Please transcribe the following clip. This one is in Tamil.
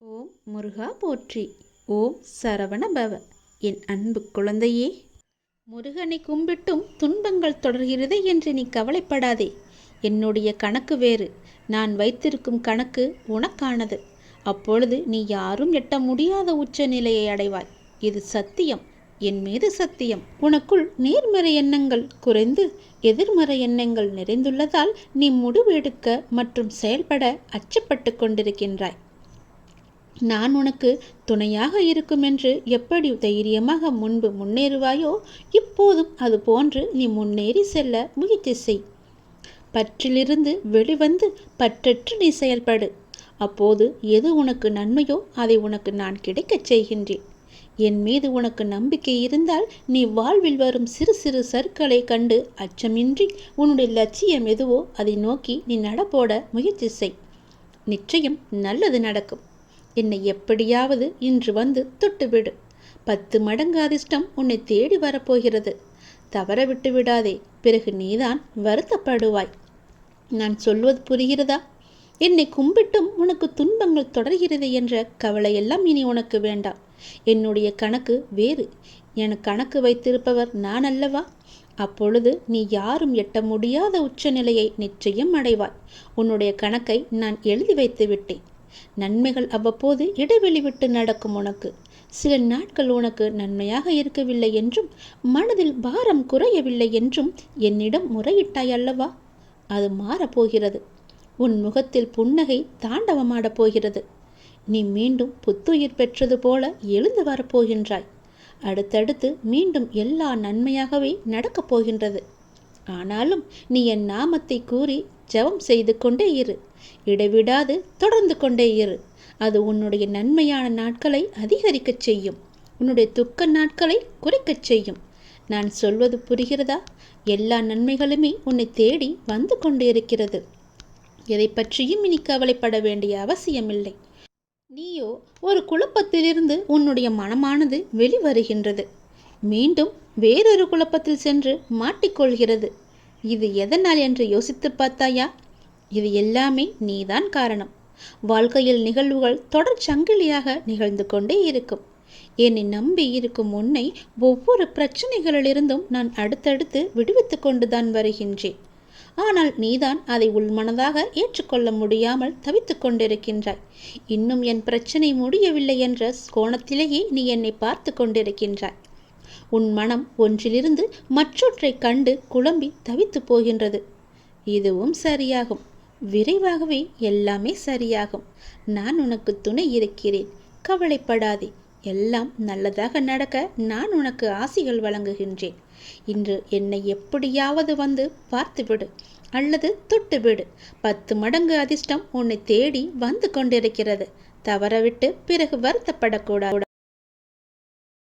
ஓம் முருகா போற்றி. ஓம் சரவண பவ. என் அன்பு குழந்தையே முருகனை கும்பிட்டும் துன்பங்கள் தொடர்கிறது என்று நீ கவலைப்படாதே. என்னுடைய கணக்கு வேறு. நான் வைத்திருக்கும் கணக்கு உனக்கானது. அப்பொழுது நீ யாரும் எட்ட முடியாத உச்ச நிலையை அடைவாய். இது சத்தியம். என் மீது சத்தியம். உனக்குள் நேர்மறை எண்ணங்கள் குறைந்து எதிர்மறை எண்ணங்கள் நிறைந்துள்ளதால் நீ முடிவெடுக்க மற்றும் செயல்பட அச்சப்பட்டு கொண்டிருக்கின்றாய். நான் உனக்கு துணையாக இருக்கும் என்று எப்படி தைரியமாக முன்பு முன்னேறுவாயோ இப்போதும் அது போன்று நீ முன்னேறி செல்ல முயற்சி செய். பற்றிலிருந்து வெளிவந்து பற்றற்று நீ செயல்படு. அப்போது எது உனக்கு நன்மையோ அதை உனக்கு நான் கிடைக்கச் செய்கின்றேன். என் மீது உனக்கு நம்பிக்கை இருந்தால் நீ வாழ்வில் வரும் சிறு சிறு சற்களை கண்டு அச்சமின்றி உன்னுடைய லட்சியம் எதுவோ அதை நோக்கி நீ நடப்போட முயற்சி செய். நிச்சயம் நல்லது நடக்கும். என்னை எப்படியாவது இன்று வந்து தொட்டுவிடு. பத்து மடங்கு அதிர்ஷ்டம் உன்னை தேடி வரப்போகிறது. தவற விட்டு விடாதே பிறகு நீதான் வருத்தப்படுவாய். நான் சொல்வது புரிகிறதா? என்னை கும்பிட்டும் உனக்கு துன்பங்கள் தொடர்கிறது என்ற கவலையெல்லாம் இனி உனக்கு வேண்டாம். என்னுடைய கணக்கு வேறு. என கணக்கு வைத்திருப்பவர் நான் அல்லவா? அப்பொழுது நீ யாரும் எட்ட முடியாத உச்சநிலையை நிச்சயம் அடைவாய். உன்னுடைய கணக்கை நான் எழுதி வைத்து விட்டேன் நன்மைகள் அவ்வப்போது இடைவெளி விட்டு நடக்கும் உனக்கு. சில நாட்கள் உனக்கு நன்மையாக இருக்கவில்லை என்றும் மனதில் பாரம் குறையவில்லை என்றும் என்னிடம் முறையிட்டாய் அல்லவா? அது மாறப்போகிறது. உன் முகத்தில் புன்னகை தாண்டவமாடப் போகிறது. நீ மீண்டும் புத்துயிர் பெற்றது போல எழுந்து வரப்போகின்றாய். அடுத்தடுத்து மீண்டும் எல்லா நன்மையாகவே நடக்கப் போகின்றது. ஆனாலும் நீ என் நாமத்தை கூறி ஜெபம் செய்து கொண்டே இரு. இடைவிடாது தொடர்ந்து கொண்டே இரு. அது உன்னுடைய நன்மையான நாட்களை அதிகரிக்கச் செய்யும். உன்னுடைய துக்க நாட்களை குறைக்கச் செய்யும். நான் சொல்வது புரிகிறதா? எல்லா நன்மைகளுமே உன்னை தேடி வந்து கொண்டிருக்கிறது. எதை பற்றியும் இனி கவலைப்பட வேண்டிய அவசியமில்லை. நீயோ ஒரு குழப்பத்திலிருந்து உன்னுடைய மனமானது வெளிவருகின்றது. மீண்டும் வேறொரு குழப்பத்தில் சென்று மாட்டிக்கொள்கிறது. இது எதனால் என்று யோசித்து பார்த்தாயா? இது எல்லாமே நீதான் காரணம். வாழ்க்கையில் நிகழ்வுகள் தொடர் சங்கிலியாக நிகழ்ந்து கொண்டே இருக்கும். என்னை நம்பி இருக்கும் உன்னை ஒவ்வொரு பிரச்சனைகளிலிருந்தும் நான் அடுத்தடுத்து விடுவித்து கொண்டுதான் வருகின்றேன். ஆனால் நீதான் அதை உள்மனதாக ஏற்றுக்கொள்ள முடியாமல் தவித்து கொண்டிருக்கின்றாய். இன்னும் என் பிரச்சனை முடியவில்லை என்ற கோணத்திலேயே நீ என்னை பார்த்து கொண்டிருக்கின்றாய். உன் மனம் ஒன்றிலிருந்து மற்றொன்றை கண்டு குழம்பி தவித்து போகின்றது. இதுவும் சரியாகும். விரைவாகவே எல்லாமே சரியாகும். நான் உனக்கு துணை இருக்கிறேன். கவலைப்படாதே. எல்லாம் நல்லதாக நடக்க நான் உனக்கு ஆசிகள் வழங்குகின்றேன். இன்று என்னை எப்படியாவது வந்து பார்த்துவிடு அல்லது தொட்டுவிடு. பத்து மடங்கு அதிர்ஷ்டம் உன்னை தேடி வந்து கொண்டிருக்கிறது. தவறவிட்டு பிறகு வருத்தப்படக்கூடாது.